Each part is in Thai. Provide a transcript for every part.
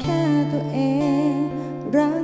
แค่ตัวเองรัก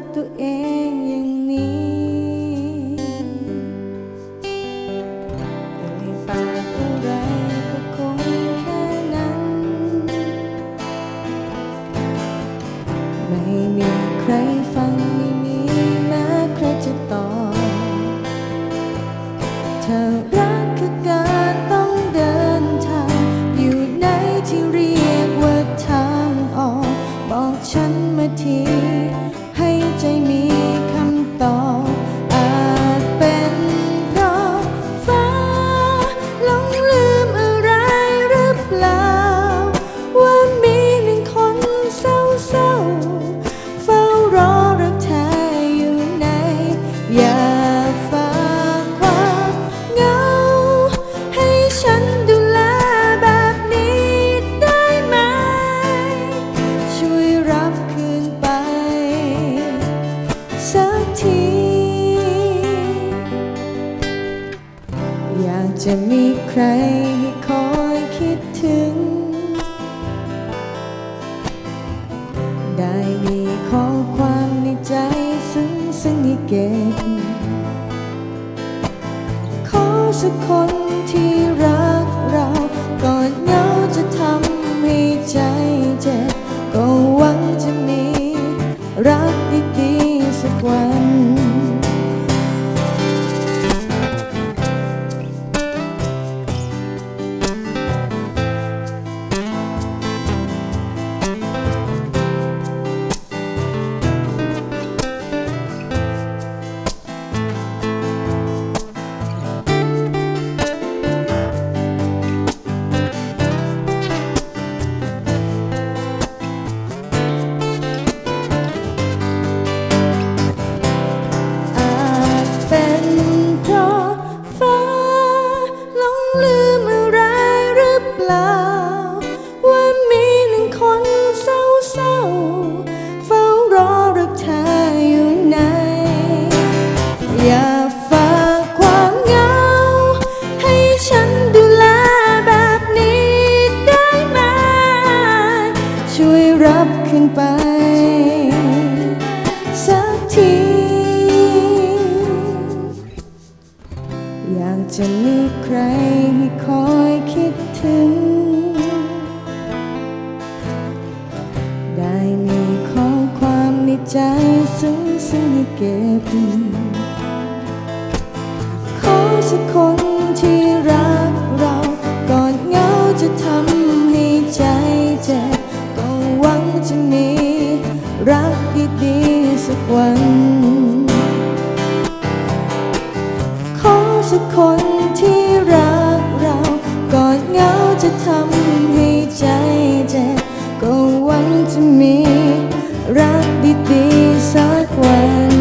จะมีใครให้คอยคิดถึง ได้มีข้อความในใจซึ้งซึ้งให้เก็บ ขอสักคนที่ ไป สักที อยากจะมีใครให้คอยคิดถึง ได้มีข้อความในใจซึ้งซึ้งให้เก็บ ขอสักคน สักคนที่รักเราก่อนเหงาจะทำให้ใจเจ็บก็หวังจะมีรักดีๆสักวัน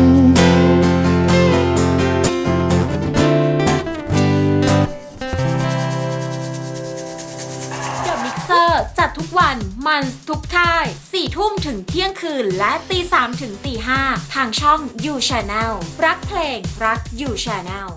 เดอะมิกเซอร์จัดทุกวัน มันทุกค่าย4ทุ่มถึงเที่ยงคืน และตี3ถึงตี5ทางช่อง You Channel รักเพลงรัก You Channel